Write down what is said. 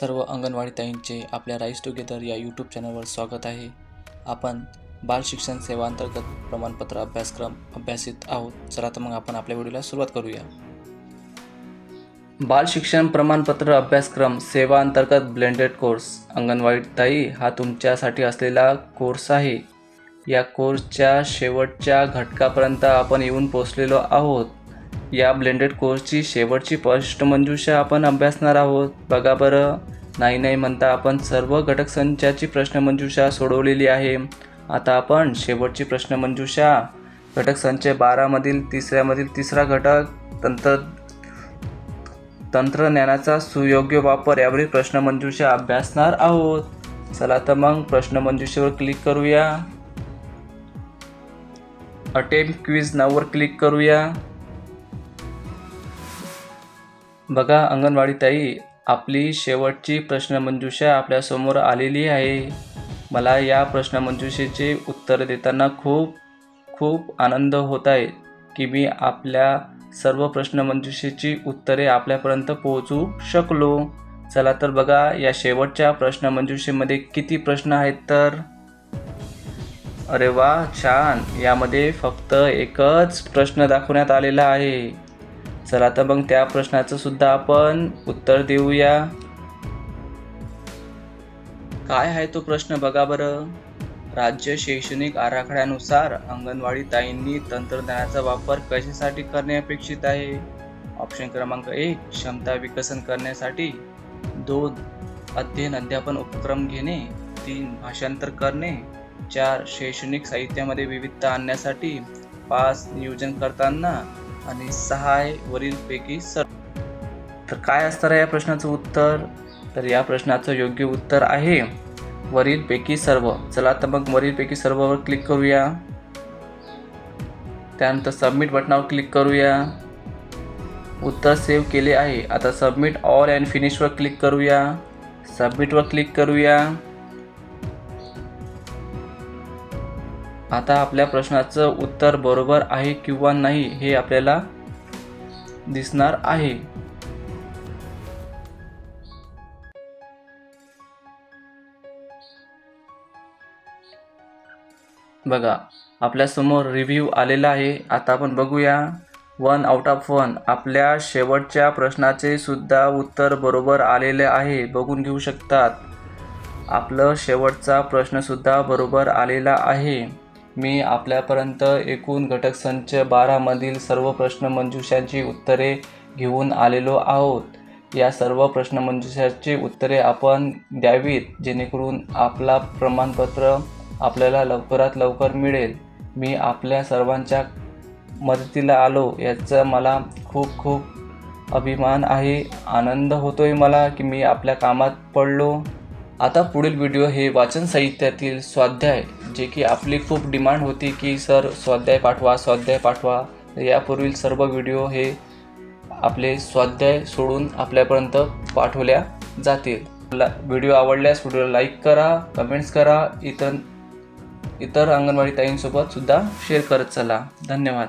सर्व अंगणवाडी ताईंचे आपल्या rice together या यूट्यूब चॅनलवर स्वागत आहे. आपण बाल शिक्षण सेवा अंतर्गत प्रमाणपत्र अभ्यासक्रम अभ्यासित आहोत. चला तर मग आपण आपल्या व्हिडिओला सुरुवात करूया. बाल शिक्षण प्रमाणपत्र अभ्यासक्रम सेवा अंतर्गत ब्लेंडेड कोर्स अंगणवाडी ताई हा तुमच्यासाठी असलेला कोर्स आहे. या कोर्सच्या शेवटच्या घटकापर्यंत आपण येऊन पोचलेलो आहोत. या ब्लेंडेड कोर्सची शेवटची प्रश्नमंजुषा आपण अभ्यासणार आहोत. बघा बरं. नाही नाही म्हणता आपण सर्व घटक संचाची प्रश्न मंजुषा सोडवलेली आहे. आता आपण शेवटची प्रश्नमंजुषा. घटक संच बारामधील तिसऱ्यामधील तिसरा घटक तंत्र तंत्रज्ञानाचा सुयोग्य वापर यावरील प्रश्न मंजुषा अभ्यासणार आहोत. चला तर मग प्रश्नमंजुषेवर क्लिक करूया. अटेम्प क्विज नाववर क्लिक करूया. बघा अंगणवाडी ताई आपली शेवटची प्रश्नमंजुषा आपल्यासमोर आलेली आहे. मला या प्रश्नमंजुषेचे उत्तर देताना खूप खूप आनंद होत आहे की मी आपल्या सर्व प्रश्नमंजुषेची उत्तरे आपल्यापर्यंत पोहोचू शकलो. चला तर बघा या शेवटच्या प्रश्नमंजुषेमध्ये किती प्रश्न आहेत तर? अरे वा छान! यामध्ये फक्त एकच प्रश्न दाखवण्यात आलेला आहे. चला तर मग त्या प्रश्नाचं सुद्धा आपण उत्तर देऊया. काय आहे तो प्रश्न? बघा बरं. राज्य शैक्षणिक आराखड्यानुसार अंगणवाडी ताईंनी तंत्रज्ञानाचा वापर कशासाठी करणे अपेक्षित आहे? ऑप्शन क्रमांक एक क्षमता विकसन करण्यासाठी. दोन अध्ययन अध्यापन उपक्रम घेणे. तीन भाषांतर करणे. चार शैक्षणिक साहित्यामध्ये विविधता आणण्यासाठी पाच नियोजन करताना आणि सहा आहे वरीलपैकी सर. तर काय असणार आहे या प्रश्नाचं उत्तर? तर या प्रश्नाचं योग्य उत्तर आहे वरीलपैकी सर्व. चला तर मग वरीलपैकी सर्ववर क्लिक करूया. त्यानंतर सबमिट बटनावर क्लिक करूया. उत्तर सेव्ह केले आहे. आता सबमिट ऑल अँड फिनिशवर क्लिक करूया. सबमिटवर क्लिक करूया. आता आपल्या प्रश्नाचं उत्तर बरोबर आहे किंवा नाही हे आपल्याला दिसणार आहे. बघा आपल्यासमोर रिव्ह्यू आलेला आहे. आता आपण बघूया. वन आउट ऑफ वन आपल्या शेवटच्या प्रश्नाचे सुद्धा उत्तर बरोबर आलेले आहे. बघून घेऊ शकतात. आपलं शेवटचा प्रश्नसुद्धा बरोबर आलेला आहे. मी आपल्यापर्यंत एकूण घटक संच बारामधील सर्व प्रश्नमंजुषांची उत्तरे घेऊन आलेलो आहोत. या सर्व प्रश्नमंजुषाची उत्तरे आपण द्यावीत जेणेकरून आपला प्रमाणपत्र आपल्याला लवकरात लवकर मिळेल. मी आपल्या सर्वांच्या मदतीला आलो याचा मला खूप खूप अभिमान आहे. आनंद होतोय मला की मी आपल्या कामात पडलो. आता पुढील व्हिडिओ हे वाचन साहित्यातील स्वाध्याय. जे की आपली खूप डिमांड होती की सर स्वाध्याय पाठवा स्वाध्याय पाठवा. यापूर्वील सर्व व्हिडिओ हे आपले स्वाध्याय सोडून आपल्यापर्यंत पाठवल्या जातील. ला व्हिडिओ आवडल्यास व्हिडिओला लाईक करा कमेंट्स करा इतर इतर अंगणवाडी ताईंसोबत सुद्धा शेअर करत चला. धन्यवाद.